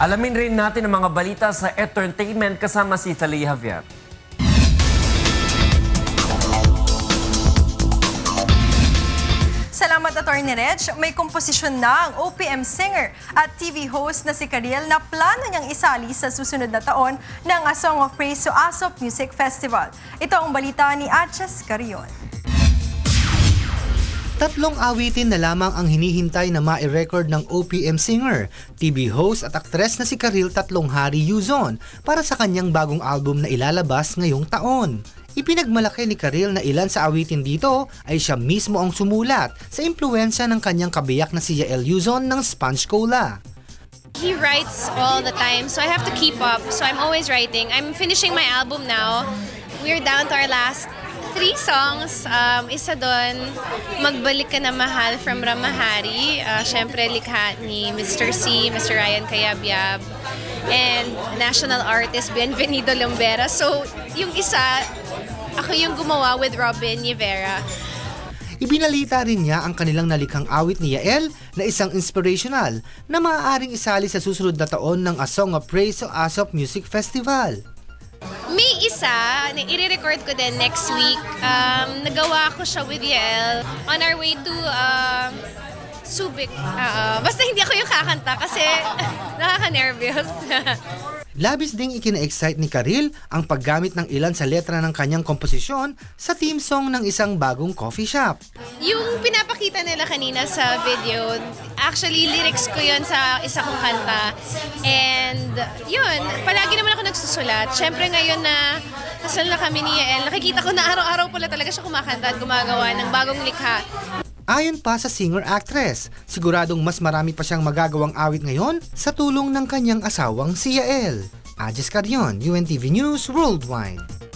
Alamin rin natin ang mga balita sa entertainment kasama si Talia Javier. Salamat, Attorney Reg. May komposisyon na ang OPM singer at TV host na si Karil na plano niyang isali sa susunod na taon ng A Song of Praise sa ASOP Music Festival. Ito ang balita ni Atches Carion. Tatlong awitin na lamang ang hinihintay na mai-record ng OPM singer, TV host at aktres na si Karil Tatlong Hari Yuzon para sa kanyang bagong album na ilalabas ngayong taon. Ipinagmalaki ni Karil na ilan sa awitin dito ay siya mismo ang sumulat sa impluensya ng kanyang kabiyak na si Yael Yuzon ng Sponge Cola. He writes all the time, so I have to keep up. So I'm always writing. I'm finishing my album now. We're down to our last three songs. Um, isa doon, Magbalik Ka na Mahal from Ramahari. Uh, Siyempre, likha ni Mr. C, Mr. Ryan Cayabyab, and national artist Benvenido Lombera. So, yung isa, ako yung gumawa with Robin Rivera. Ibinalita rin niya ang kanilang nalikhang awit ni Yael na isang inspirational na maaaring isali sa susunod na taon ng A Song of Praise sa ASOP Music Festival. May isa, na i-record ko din next week. Um, nagawa ko siya with Yael on our way to um, Subic. Oo. basta hindi ako yung kakanta kasi nakaka-nervous. Labis ding ikina-excite ni Karil ang paggamit ng ilan sa letra ng kanyang komposisyon sa theme song ng isang bagong coffee shop. yung pinapakita nila kanina sa video, actually lyrics ko yun sa isa kong kanta. And yun, palagi naman ako nagsusulat. Siyempre ngayon na kasal na kami ni Yael, nakikita ko na araw-araw pala talaga siya kumakanta at gumagawa ng bagong likha. Ayon pa sa singer-actress, siguradong mas marami pa siyang magagawang awit ngayon sa tulong ng kanyang asawang si Yael. Ajes Carion, UNTV News Worldwide.